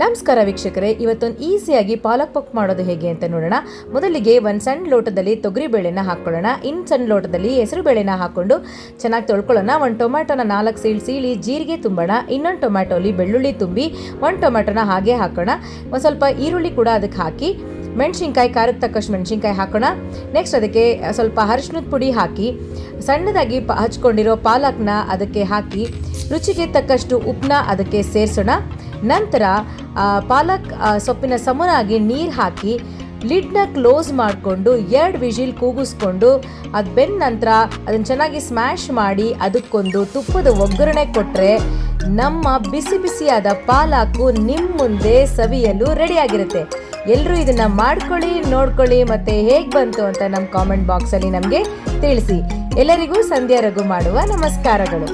ನಮಸ್ಕಾರ ವೀಕ್ಷಕರೇ, ಇವತ್ತೊಂದು ಈಸಿಯಾಗಿ ಪಾಲಕ್ ಪಕ್ ಮಾಡೋದು ಹೇಗೆ ಅಂತ ನೋಡೋಣ. ಮೊದಲಿಗೆ ಒಂದು ಸಣ್ಣ ಲೋಟದಲ್ಲಿ ತೊಗರಿ ಬೇಳೆನ ಹಾಕ್ಕೊಳ್ಳೋಣ. ಇನ್ನು ಸಣ್ಣ ಲೋಟದಲ್ಲಿ ಹೆಸರು ಬೇಳೆನ ಹಾಕ್ಕೊಂಡು ಚೆನ್ನಾಗಿ ತೊಳ್ಕೊಳ್ಳೋಣ. ಒಂದು ಟೊಮ್ಯಾಟೋನ ನಾಲ್ಕು ಸೀಳ್ ಸೀಳಿ ಜೀರಿಗೆ ತುಂಬೋಣ. ಇನ್ನೊಂದು ಟೊಮ್ಯಾಟೋಲಿ ಬೆಳ್ಳುಳ್ಳಿ ತುಂಬಿ ಒಂದು ಟೊಮ್ಯಾಟೋನ ಹಾಗೆ ಹಾಕೋಣ. ಒಂದು ಸ್ವಲ್ಪ ಈರುಳ್ಳಿ ಕೂಡ ಅದಕ್ಕೆ ಹಾಕಿ, ಮೆಣಸಿನ್ಕಾಯಿ ಖಾರಕ್ಕೆ ತಕ್ಕಷ್ಟು ಮೆಣಸಿನ್ಕಾಯಿ ಹಾಕೋಣ. ನೆಕ್ಸ್ಟ್ ಅದಕ್ಕೆ ಸ್ವಲ್ಪ ಅರಿಶಿನದ ಪುಡಿ ಹಾಕಿ, ಸಣ್ಣದಾಗಿ ಹಚ್ಕೊಂಡಿರೋ ಪಾಲಕ್ನ ಅದಕ್ಕೆ ಹಾಕಿ, ರುಚಿಗೆ ತಕ್ಕಷ್ಟು ಉಪ್ಪನ್ನ ಅದಕ್ಕೆ ಸೇರಿಸೋಣ. ನಂತರ ಪಾಲಕ್ ಸೊಪ್ಪಿನ ಸಮನಾಗಿ ನೀರು ಹಾಕಿ, ಲಿಡ್ನ ಕ್ಲೋಸ್ ಮಾಡಿಕೊಂಡು ಎರಡು ವಿಜಿಲ್ ಕೂಗಿಸ್ಕೊಂಡು, ಅದು ಬೆಂದ ನಂತರ ಅದನ್ನು ಚೆನ್ನಾಗಿ ಸ್ಮ್ಯಾಶ್ ಮಾಡಿ ಅದಕ್ಕೊಂದು ತುಪ್ಪದ ಒಗ್ಗರಣೆ ಕೊಟ್ಟರೆ ನಮ್ಮ ಬಿಸಿ ಬಿಸಿಯಾದ ಪಾಲಾಕು ನಿಮ್ಮ ಮುಂದೆ ಸವಿಯಲು ರೆಡಿಯಾಗಿರುತ್ತೆ. ಎಲ್ಲರೂ ಇದನ್ನು ಮಾಡ್ಕೊಳ್ಳಿ, ನೋಡ್ಕೊಳ್ಳಿ ಮತ್ತು ಹೇಗೆ ಬಂತು ಅಂತ ನಮ್ಮ ಕಾಮೆಂಟ್ ಬಾಕ್ಸಲ್ಲಿ ನಮಗೆ ತಿಳಿಸಿ. ಎಲ್ಲರಿಗೂ ಸಂಧ್ಯಾ ರಘು ಮಾಡುವ ನಮಸ್ಕಾರಗಳು.